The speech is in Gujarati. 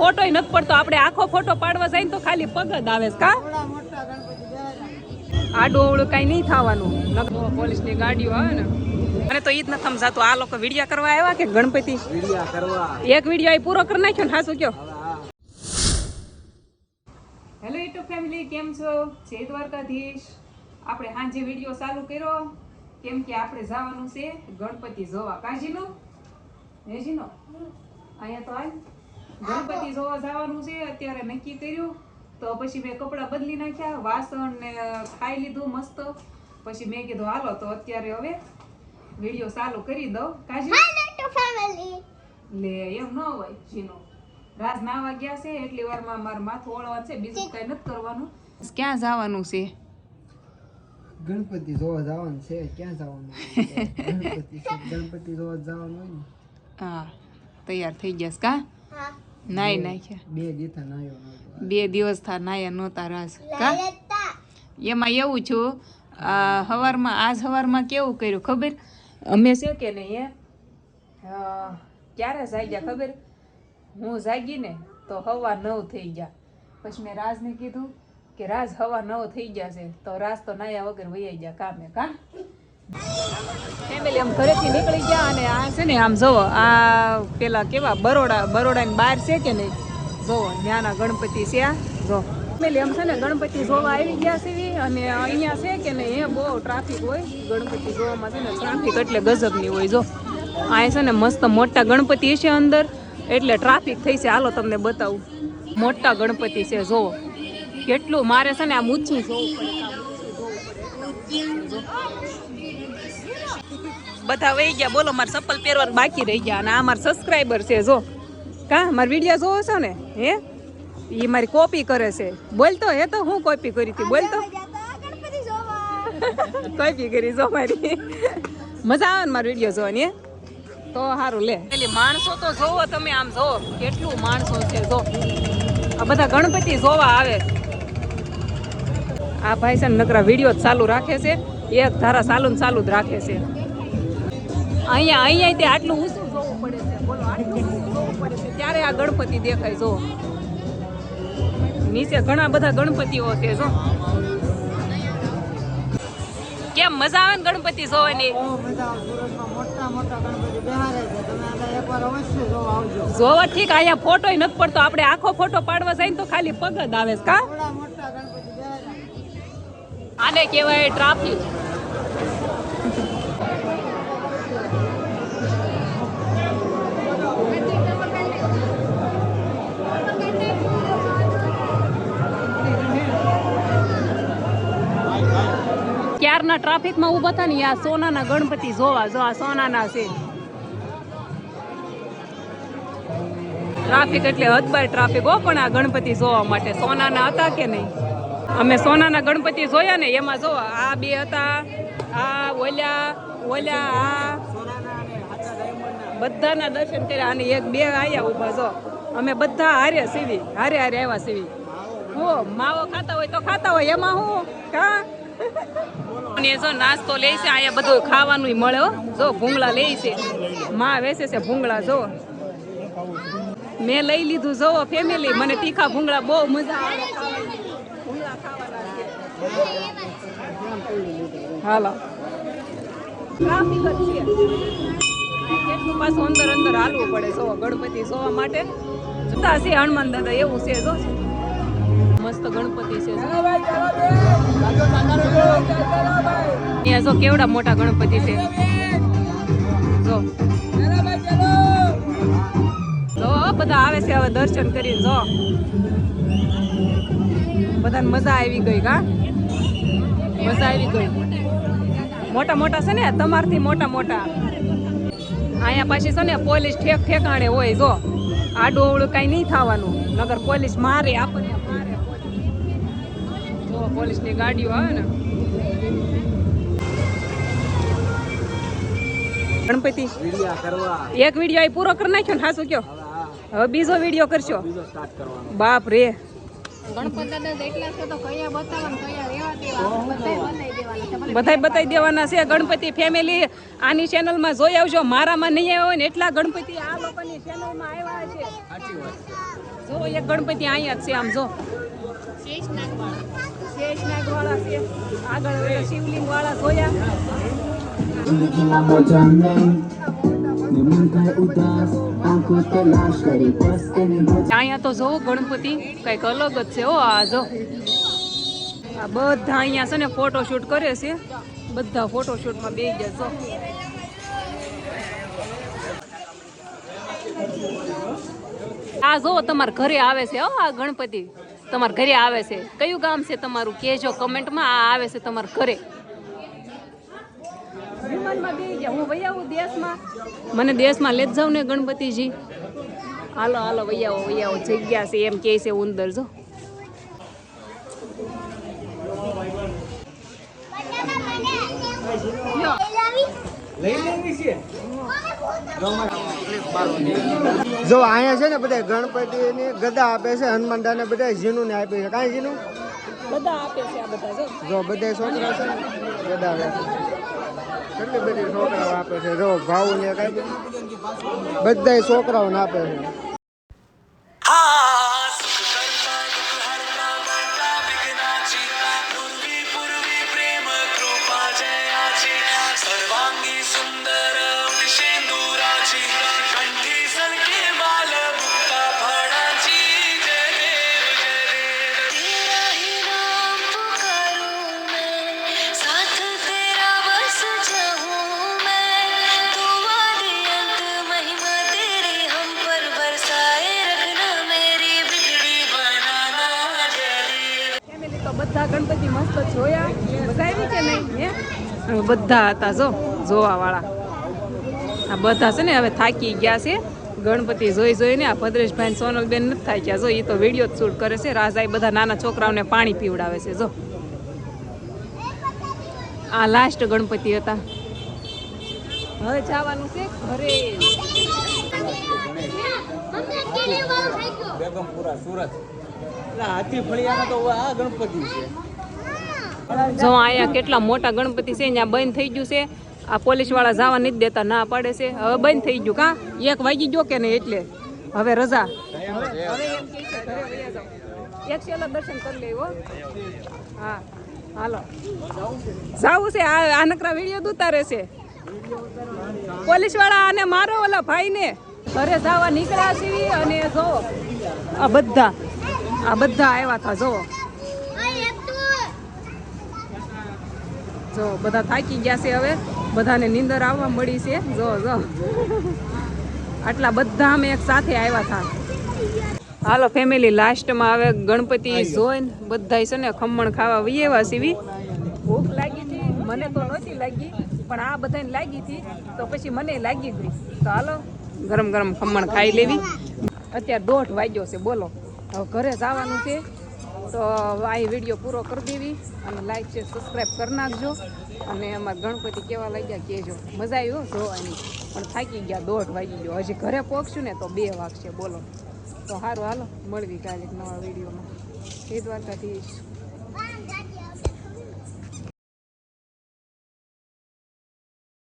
ફોટો નથી પડતો. આપણે આખો ફોટો પાડવા જાય તો ખાલી પગ જ આવે કા. આડું અવળું કઈ નહીં થવાનું. પોલીસ પોલીસની ગાડીઓ આવે ને. અને તો ઈ જ નથી સમજાતું. આ લોકો વિડિયા કરવા આવ્યા કે ગણપતિ? વિડિયા કરવા. એક વીડિયો એ પૂરો કરી નાખ્યો ને હાસુ કયો? હેલો યુટ્યુબ ફેમિલી કેમ છો? જય દ્વારકાધીશ. આપણે સાંજે વીડિયો ચાલુ કર્યો. કેમ કે આપણે જવાનું છે ગણપતિ જોવા. કાજીનો? હેજીનો અહીંયા તો હાલ ગણપતિ જોવા જવાનું છે અત્યારે નક્કી કર્યું. તો પછી મેં કપડાં બદલી નાખ્યા વાસણ ને ખાઈ લીધું મસ્ત. પછી મેં કીધું હાલો તો અત્યારે હવે વીડિયો ચાલુ કરી દઉં. કાજી લે એમ ન હોય જીનો રાજ નાવા ગયા છે એટલી વારમાં મારું માથું ઓળવા છે બીજું કઈ નથી કરવાનું. ક્યાં જવાનું છે? ગણપતિ જોવા જવાનું છે ક્યાં જવાનું? ગણપતિ ગણપતિ જોવા જવાનું હોય ને. હા તૈયાર થઈ ગયા કા? કા નાઈ નાખ્યા. બે દિવસ નાયો બે દિવસ થા નાયા નહોતા રાસ. કા? એમાં એવું છું આ હવારમાં આજ સવારમાં કેવું કર્યું ખબર? અમે છે કે નહીં એ ક્યારે જાગ્યા ખબર? હું જાગી ને તો હવા નવ થઈ ગયા. પછી મેં રાજને કીધું કે રાજ હવા નવ થઈ ગયા છે તો રાજ તો નાયા વગર વૈયા ગયા કામે કા? ફેમિલી આમ ઘરેથી નીકળી ગયા અને આ છે ને આમ જોવો, આ પેલા કેવા, બરોડા, બરોડાની બહાર છે કે નહીં? જોવો, ત્યાંના ગણપતિ છે આ, જો. ફેમિલી આમ છે ને ગણપતિ જોવા આવી ગયા છે અને અહીંયા છે કે નહીં? એ બહુ ટ્રાફિક હોય, ગણપતિ જોવામાં છે ને ટ્રાફિક એટલે ગજબની હોય, જો. આ છે ને મસ્ત મોટા ગણપતિ છે અંદર, એટલે ટ્રાફિક થઈ છે. હાલો તમને બતાવું. મોટા ગણપતિ છે, જોવો. કેટલું, મારે છે ને આમ ઊંચું જોવું પડે બધા વહી ગયા. બોલો મારે ચપ્પલ પહેરવાનું બાકી રહી ગયા અને આ મારા સબસ્ક્રાઈબર છે જો. કા મારા વીડિયો જોવો છો ને? હે? એ મારી કોપી કરે છે. બોલતો હે તો હું કોપી કરી હતી? બોલતો? કોપી કરી જો મારી. મજા આવે ને મારો વીડિયો જોવાની હે? તો સારું લે. પેલી માણસો તો જોવો તમે આમ જોવો કેટલું માણસો છે જો. આ બધા ગણપતિ જોવા આવે. આ ભાઈ છે ને નકરા વીડિયો જ ચાલુ રાખે છે. એક ધારા ચાલુ ને ચાલુ જ રાખે છે. અહીંયા અહીંયા તે આટલું ઊંચું જોવું પડે છે. બોલો આટલું ઊંચું જોવું પડે છે. ત્યારે આ ગણપતિ દેખાય જો. નીચે ઘણા બધા ગણપતિઓ છે જો. કેમ મજા આવે ને ગણપતિ જોવાની? જોવા ઠીક અહીંયા ફોટો નથી પડતો. આપણે આખો ફોટો પાડવા જાય ને તો ખાલી પગ જ આવે કા. આને કહેવાય ટ્રાફિક. ક્યારના ટ્રાફિકમાં ઊભા હતા ને આ સોનાના ગણપતિ જોવા, જો આ સોનાના છે. ટ્રાફિક એટલે હદબાય ટ્રાફિક હો, પણ આ ગણપતિ જોવા માટે. સોનાના હતા કે નહીં? અમે સોનાના ગણપતિ જોયા ને, એમાં જો આ બે હતા, આ ઓલ્યા ઓલ્યા આ. બધાના દર્શન કર્યા અને એક બે આયા ઊભા, જો. અમે બધા હારે સીવી, હારે હારે આવ્યા સીવી. હો, માવો ખાતા હોય તો ખાતા હોય, એમાં હું? કા અને જો નાસ્તો લે છે, અહીંયા બધું ખાવાનું મળે જો ભૂંગળા લે છે. માં વેસે છે ભૂંગળા, જો. મેં લઈ લીધું જોવો ફેમિલી મને તીખા ભૂંગળા બહુ મજા આવે. હાલો. પાછું અંદર અંદર હાલવું પડે, જો ગણપતિ જોવા માટે. જતા છે હનુમાન દાદા, એવું છે, જો. મસ્ત ગણપતિ છે. અહીંયા જો કેવડા મોટા ગણપતિ છે. જો. જો બધા આવે છે હવે દર્શન કરીને, જો. બધાને મજા આવી ગઈ કા મજા આવી ગઈ. મોટા મોટા છે ને, તમારથી મોટા મોટા. અહીંયા પાછી છે ને, પોલીસ ઠેક ઠેકાણે હોય, જો. આડું અવળું કાંઈ નહીં થવાનું. નગર પોલીસ મારે આપણને પોલીસની ગાડીઓ આવે ને. ગણપતિ એક વીડિયો અહીં પૂરો કરી નાખ્યો ને હાસુ કયો? હવે બીજો વીડિયો કરશો. બાપ રે. ગણપત દાદા એટલા છે તો કયા બતાવવા ને કયા રેવા દેવા બધાય બનાવી દેવાના છે બતાવી દેવાના છે ગણપતિ ફેમિલી આની ચેનલમાં જોઈ આવજો મારામાં નહીં આવ્યો ને એટલા ગણપતિ આ લોકોની ચેનલમાં આવ્યા છે. છે. જો એક ગણપતિ અહીંયા જ છે આમ જો. શેષનાગવાળા છે શિવલિંગવાળા જોયા અહીંયા તો જો ગણપતિ, કંઈક અલગ જ છે ઓ આ જો. આ બધા અહીંયા છે ને ફોટોશૂટ કરે છે. બધા ફોટોશૂટમાં બે ગયા છો. આ જો તમારા ઘરે આવે છે હો આ ગણપતિ. તમારા ઘરે આવે છે? કયું ગામ છે તમારું? કહેજો કમેન્ટમાં આ આવે છે તમારા ઘરે. મને દેશમાં લેત જાવ ને ગણપતિજી. હાલો હાલો વૈયાઓ વૈયાઓ જગ્યા છે એમ કે છે ઉંદર જો. લ્યો. જો અહીંયા છે ને બધા ગણપતિની ગદા આપે છે હનુમાનદાને બધા જીનું ને આપે છે. કાંઈ જીનું બધા આપે છે આ બધા જો. જો બધા છોકરા છે ગદા આપે કેટલી બધી છોકરાઓ આપે છે? જો ભાવ ને કાંઈ બધા છોકરાઓને આપે છે. બધા ગણપતિ મસ્ત જોયા. મજા આવી કે નહીં બધા હતા, જો જોવા વાળા આ બધા છે ને હવે થાકી ગયા છે. ગણપતિ જોઈ જોઈને આ ભદ્રેશભાઈ સોનલબેન નથી થાક્યા. જો એ તો વીડિયો જ શૂટ કરે છે. રાજાએ બધા નાના છોકરાઓને પાણી પીવડાવે છે, જો. આ લાસ્ટ ગણપતિ હતા. હવે જવાનું છે ઘરે. જો અહીંયા કેટલા મોટા ગણપતિ છે ત્યાં બંધ થઈ ગયું છે. આ પોલીસવાળા જવા નથી દેતા, ના પાડે છે. હવે બંધ થઈ ગયું. કા? એક વાગી ગયો કે નહીં એટલે? હવે રજા. એક છેલ્લા દર્શન કરી લેવો. હા. હાલો. જાવું છે. આ નકરા વીડિયો દુતારે છે. પોલીસવાળા આને મારો ઓલા ભાઈને. ઘરે જવા નીકળ્યા છીએ અને જો આ બધા આ બધા આવ્યા હતા જો. જો બધા થાકી ગયા છે હવે. બધાને નીંદર આવવા મળી છે. જો જો. આટલા બધા અમે એક સાથે આવ્યા હતા હાલો ફેમિલી લાસ્ટમાં હવે ગણપતિ જોઈને બધા છે ને ખમણ ખાવા વયેવા સીવી ભૂખ લાગી હતી. મને તો નહોતી લાગી પણ આ બધાને લાગી હતી. તો પછી મને લાગી ગઈ. તો હાલો ગરમ ગરમ ખમણ ખાઈ લેવી. અત્યારે દોઢ વાગ્યો છે બોલો. ઘરે જવાનું છે. તો આ વીડિયો પૂરો કરી દેવી અને લાઈક છે સબસ્ક્રાઈબ કરી નાખજો. અને અમારા ગણપતિ કેવા લાગ્યા કહેજો. મજા આવ્યો જોવાની. પણ થાકી ગયા, દોઢ વાગી ગયો. હજી ઘરે પહોંચશું ને તો બે વાગશે. બોલો. તો સારું હાલો. મળવી કાલે નવા વિડીયોમાં. એ દ્વારકાધીશ.